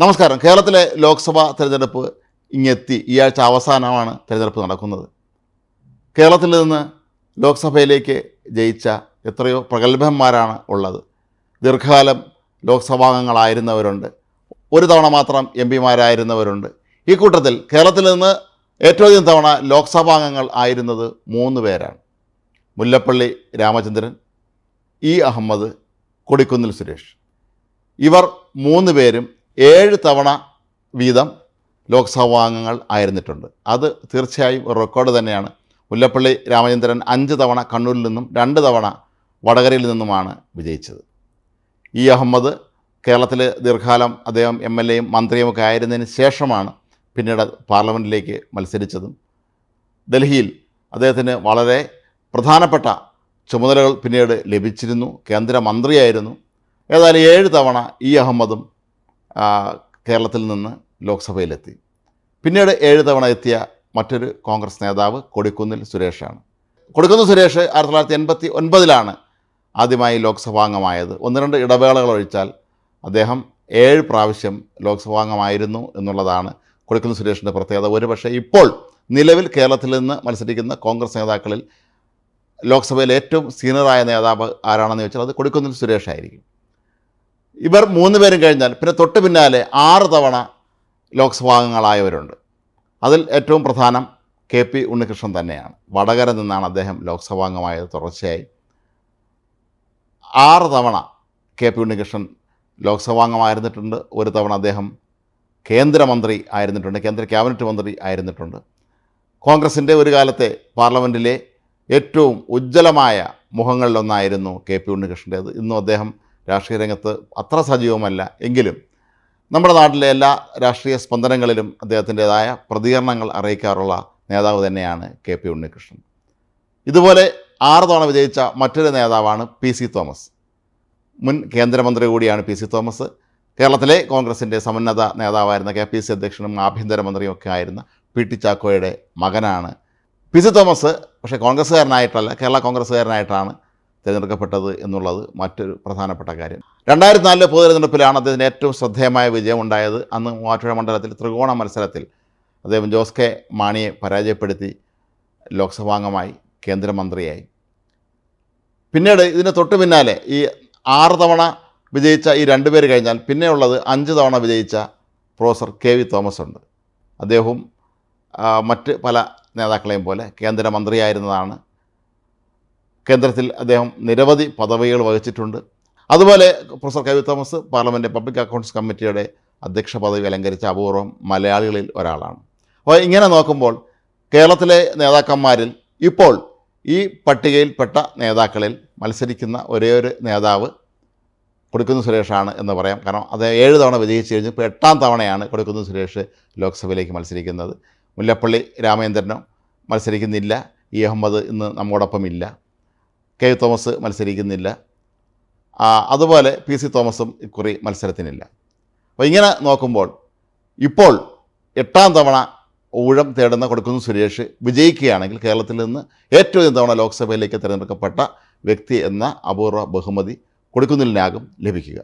നമസ്കാരം. കേരളത്തിലെ ലോക്സഭാ തെരഞ്ഞെടുപ്പ് ഇങ്ങെത്തി. ഈ ആഴ്ച അവസാനമാണ് തെരഞ്ഞെടുപ്പ് നടക്കുന്നത്. കേരളത്തിൽ നിന്ന് ലോക്സഭയിലേക്ക് ജയിച്ച എത്രയോ പ്രഗത്ഭന്മാരാണ് ഉള്ളത്. ദീർഘകാലം ലോക്സഭാംഗങ്ങളായിരുന്നവരുണ്ട്. ഒരു തവണ മാത്രം എം പിമാരായിരുന്നവരുണ്ട്. ഈ കൂട്ടത്തിൽ കേരളത്തിൽ നിന്ന് ഏറ്റവും അധികം തവണ ലോക്സഭാംഗങ്ങൾ ആയിരുന്നത് മൂന്ന് പേരാണ്. മുല്ലപ്പള്ളി രാമചന്ദ്രൻ ഇ അഹമ്മദ് കൊടിക്കുന്നിൽ സുരേഷ്. ഇവർ മൂന്ന് പേരും ഏഴ് തവണ വീതം ലോക്സഭാംഗങ്ങൾ ആയിരുന്നിട്ടുണ്ട്. അത് തീർച്ചയായും റെക്കോർഡ് തന്നെയാണ്. മുല്ലപ്പള്ളി രാമചന്ദ്രൻ അഞ്ച് തവണ കണ്ണൂരിൽ നിന്നും രണ്ട് തവണ വടകരയിൽ നിന്നുമാണ് വിജയിച്ചത്. ഇ അഹമ്മദ് കേരളത്തിൽ ദീർഘകാലം അദ്ദേഹം എം എൽ എയും മന്ത്രിയുമൊക്കെ ആയിരുന്നതിന് ശേഷമാണ് പിന്നീട് പാർലമെന്റിലേക്ക് മത്സരിച്ചതും. ഡൽഹിയിൽ അദ്ദേഹത്തിന് വളരെ പ്രധാനപ്പെട്ട ചുമതലകൾ പിന്നീട് ലഭിച്ചിരുന്നു. കേന്ദ്രമന്ത്രിയായിരുന്നു. ഏതായാലും ഏഴ് തവണ ഇ അഹമ്മദും കേരളത്തിൽ നിന്ന് ലോക്സഭയിലെത്തി. പിന്നീട് ഏഴ് തവണ എത്തിയ മറ്റൊരു കോൺഗ്രസ് നേതാവ് കൊടിക്കുന്നിൽ സുരേഷാണ്. കൊടിക്കുന്നിൽ സുരേഷ് ആയിരത്തി തൊള്ളായിരത്തി എൺപത്തി ഒൻപതിലാണ് ആദ്യമായി ലോക്സഭാംഗമായത്. ഒന്ന് രണ്ട് ഇടവേളകൾ ഒഴിച്ചാൽ അദ്ദേഹം ഏഴ് പ്രാവശ്യം ലോക്സഭാംഗമായിരുന്നു എന്നുള്ളതാണ് കൊടിക്കുന്നിൽ സുരേഷിന്റെ പ്രത്യേകത. ഒരുപക്ഷെ ഇപ്പോൾ നിലവിൽ കേരളത്തിൽ നിന്ന് മത്സരിക്കുന്ന കോൺഗ്രസ് നേതാക്കളിൽ ലോക്സഭയിൽ ഏറ്റവും സീനിയറായ നേതാവ് ആരാണെന്ന് ചോദിച്ചാൽ അത് കൊടിക്കുന്നിൽ സുരേഷ് ആയിരിക്കും. ഇവർ മൂന്ന് പേരും കഴിഞ്ഞാൽ പിന്നെ തൊട്ട് പിന്നാലെ ആറ് തവണ ലോക്സഭാംഗങ്ങളായവരുണ്ട് അതിൽ ഏറ്റവും പ്രധാനം കെ പി ഉണ്ണികൃഷ്ണൻ തന്നെയാണ്. വടകര നിന്നാണ് അദ്ദേഹം ലോക്സഭാംഗമായത് തുടർച്ചയായി. ആറ് തവണ കെ പി ഉണ്ണികൃഷ്ണൻ ലോക്സഭാംഗമായിരുന്നിട്ടുണ്ട് ഒരു തവണ അദ്ദേഹം കേന്ദ്രമന്ത്രി ആയിരുന്നിട്ടുണ്ട്. കേന്ദ്ര ക്യാബിനറ്റ് മന്ത്രി ആയിരുന്നിട്ടുണ്ട്. കോൺഗ്രസിന്റെ ഒരു കാലത്തെ പാർലമെന്റിലെ ഏറ്റവും ഉജ്ജ്വലമായ മുഖങ്ങളിലൊന്നായിരുന്നു കെ പി ഉണ്ണികൃഷ്ണന്റേത്. ഇന്നും അദ്ദേഹം രാഷ്ട്രീയ രംഗത്ത് അത്ര സജീവമല്ല. എങ്കിലും നമ്മുടെ നാട്ടിലെ എല്ലാ രാഷ്ട്രീയ സ്പന്ദനങ്ങളിലും അദ്ദേഹത്തിന്റെതായ പ്രതികരണങ്ങൾ അറിയിക്കാറുള്ള നേതാവ് തന്നെയാണ് കെ പി ഉണ്ണികൃഷ്ണൻ. ഇതുപോലെ ആറ് തവണ വിജയിച്ച മറ്റൊരു നേതാവാണ് പി സി തോമസ്. മുൻ കേന്ദ്രമന്ത്രി കൂടിയാണ് പി സി തോമസ്. കേരളത്തിലെ കോൺഗ്രസിന്റെ സമുന്നത നേതാവായിരുന്ന കെ പി സി അധ്യക്ഷനും ആഭ്യന്തരമന്ത്രിയും ഒക്കെ ആയിരുന്ന പി ടി ചാക്കോയുടെ മകനാണ്. പി സി തോമസ് പക്ഷേ കോൺഗ്രസ്സുകാരനായിട്ടല്ല കേരള കോൺഗ്രസ്സുകാരനായിട്ടാണ് തിരഞ്ഞെടുക്കപ്പെട്ടത് എന്നുള്ളത് മറ്റൊരു പ്രധാനപ്പെട്ട കാര്യം. രണ്ടായിരത്തി നാലിലെ പൊതു തെരഞ്ഞെടുപ്പിലാണ് അദ്ദേഹത്തിന് ഏറ്റവും ശ്രദ്ധേയമായ വിജയം ഉണ്ടായത് അന്ന് മൂവാറ്റുപുഴ മണ്ഡലത്തിൽ ത്രികോണ മത്സരത്തിൽ അദ്ദേഹം ജോസ് കെ മാണിയെ പരാജയപ്പെടുത്തി ലോക്സഭാംഗമായി കേന്ദ്രമന്ത്രിയായി. പിന്നീട് ഇതിന് തൊട്ട് പിന്നാലെ ഈ ആറ് തവണ വിജയിച്ച ഈ രണ്ടുപേര് കഴിഞ്ഞാൽ പിന്നെയുള്ളത് അഞ്ച് തവണ വിജയിച്ച പ്രൊഫസർ കെ വി തോമസ് ഉണ്ട് അദ്ദേഹവും മറ്റ് പല നേതാക്കളെയും പോലെ കേന്ദ്രമന്ത്രിയായിരുന്നതാണ് കേന്ദ്രത്തിൽ അദ്ദേഹം നിരവധി പദവികൾ വഹിച്ചിട്ടുണ്ട്. അതുപോലെ പ്രൊഫസർ കവി തോമസ് പാർലമെന്റ് പബ്ലിക് അക്കൗണ്ട്സ് കമ്മിറ്റിയുടെ അധ്യക്ഷ പദവി അലങ്കരിച്ച അപൂർവം മലയാളികളിൽ ഒരാളാണ്. അപ്പോൾ ഇങ്ങനെ നോക്കുമ്പോൾ കേരളത്തിലെ നേതാക്കന്മാരിൽ ഇപ്പോൾ ഈ പട്ടികയിൽപ്പെട്ട നേതാക്കളിൽ മത്സരിക്കുന്ന ഒരേ ഒരു നേതാവ് കൊടുക്കുന്ന സുരേഷാണ് എന്ന് പറയാം. കാരണം അത് ഏഴ് തവണ വിജയിച്ചു കഴിഞ്ഞ്. ഇപ്പോൾ എട്ടാം തവണയാണ് കൊടുക്കുന്ന സുരേഷ് ലോക്സഭയിലേക്ക് മത്സരിക്കുന്നത്. മുല്ലപ്പള്ളി രാമചന്ദ്രനോ മത്സരിക്കുന്നില്ല. ഇ അഹമ്മദ് ഇന്ന് നമ്മോടൊപ്പം ഇല്ല കെ തോമസ് മത്സരിക്കുന്നില്ല. അതുപോലെ പി സി തോമസും ഇക്കുറി മത്സരത്തിനില്ല. അപ്പോൾ ഇങ്ങനെ നോക്കുമ്പോൾ ഇപ്പോൾ എട്ടാം തവണ ഊഴം തേടുന്ന കൊടുക്കുന്ന സുരേഷ് വിജയിക്കുകയാണെങ്കിൽ കേരളത്തിൽ നിന്ന് ഏറ്റവും അധികം തവണ ലോക്സഭയിലേക്ക് തിരഞ്ഞെടുക്കപ്പെട്ട വ്യക്തി എന്ന അപൂർവ ബഹുമതി കൊടുക്കുന്നിലിനാകും ലഭിക്കുക.